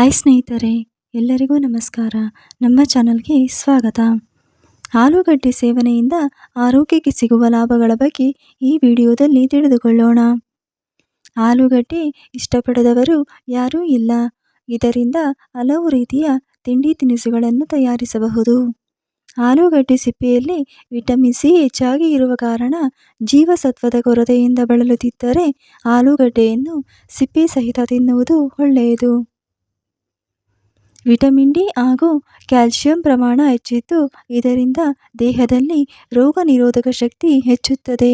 Hi ಸ್ನೇಹಿತರೆ, ಎಲ್ಲರಿಗೂ ನಮಸ್ಕಾರ. ನಮ್ಮ ಚಾನಲ್ಗೆ ಸ್ವಾಗತ. ಆಲೂಗಡ್ಡೆ ಸೇವನೆಯಿಂದ ಆರೋಗ್ಯಕ್ಕೆ ಸಿಗುವ ಲಾಭಗಳ ಬಗ್ಗೆ ಈ ವಿಡಿಯೋದಲ್ಲಿ ತಿಳಿದುಕೊಳ್ಳೋಣ. ಆಲೂಗಡ್ಡೆ ಇಷ್ಟಪಡದವರು ಯಾರೂ ಇಲ್ಲ. ಇದರಿಂದ ಹಲವು ರೀತಿಯ ತಿಂಡಿ ತಿನಿಸುಗಳನ್ನು ತಯಾರಿಸಬಹುದು. ಆಲೂಗಡ್ಡೆ ಸಿಪ್ಪೆಯಲ್ಲಿ ವಿಟಮಿನ್ ಸಿ ಹೆಚ್ಚಾಗಿ ಇರುವ ಕಾರಣ ಜೀವಸತ್ವದ ಕೊರತೆಯಿಂದ ಬಳಲುತ್ತಿದ್ದರೆ ಆಲೂಗಡ್ಡೆಯನ್ನು ಸಿಪ್ಪೆ ಸಹಿತ ತಿನ್ನುವುದು ಒಳ್ಳೆಯದು. ವಿಟಮಿನ್ ಡಿ ಹಾಗೂ ಕ್ಯಾಲ್ಸಿಯಂ ಪ್ರಮಾಣ ಹೆಚ್ಚಿದ್ದು ಇದರಿಂದ ದೇಹದಲ್ಲಿ ರೋಗ ನಿರೋಧಕ ಶಕ್ತಿ ಹೆಚ್ಚುತ್ತದೆ.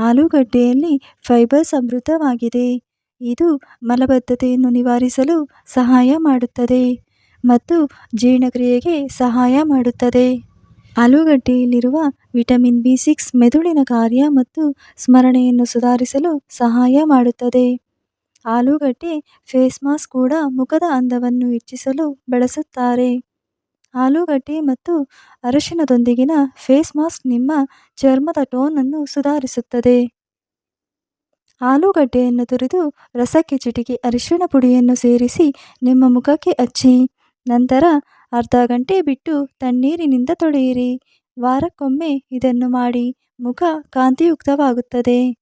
ಆಲೂಗಡ್ಡೆಯಲ್ಲಿ ಫೈಬರ್ ಸಮೃದ್ಧವಾಗಿದೆ. ಇದು ಮಲಬದ್ಧತೆಯನ್ನು ನಿವಾರಿಸಲು ಸಹಾಯ ಮಾಡುತ್ತದೆ ಮತ್ತು ಜೀರ್ಣಕ್ರಿಯೆಗೆ ಸಹಾಯ ಮಾಡುತ್ತದೆ. ಆಲೂಗಡ್ಡೆಯಲ್ಲಿರುವ ವಿಟಮಿನ್ ಬಿ ಸಿಕ್ಸ್ ಮೆದುಳಿನ ಕಾರ್ಯ ಮತ್ತು ಸ್ಮರಣೆಯನ್ನು ಸುಧಾರಿಸಲು ಸಹಾಯ ಮಾಡುತ್ತದೆ. ಆಲೂಗಡ್ಡೆ, ಫೇಸ್ ಮಾಸ್ಕ್ ಕೂಡ ಮುಖದ ಅಂದವನ್ನು ಹೆಚ್ಚಿಸಲು ಬಳಸುತ್ತಾರೆ. ಆಲೂಗಡ್ಡೆ ಮತ್ತು ಅರಿಶಿನದೊಂದಿಗಿನ ಫೇಸ್ ಮಾಸ್ಕ್ ನಿಮ್ಮ ಚರ್ಮದ ಟೋನನ್ನು ಸುಧಾರಿಸುತ್ತದೆ. ಆಲೂಗಡ್ಡೆಯನ್ನು ತುರಿದು ರಸಕ್ಕೆ ಚಿಟಿಕೆ, ಅರಿಶಿಣ ಪುಡಿಯನ್ನು ಸೇರಿಸಿ ನಿಮ್ಮ ಮುಖಕ್ಕೆ ಹಚ್ಚಿ, ನಂತರ ಅರ್ಧ ಗಂಟೆ ಬಿಟ್ಟು ತಣ್ಣೀರಿನಿಂದ ತೊಳೆಯಿರಿ. ವಾರಕ್ಕೊಮ್ಮೆ ಇದನ್ನು ಮಾಡಿ ಮುಖ ಕಾಂತಿಯುಕ್ತವಾಗುತ್ತದೆ.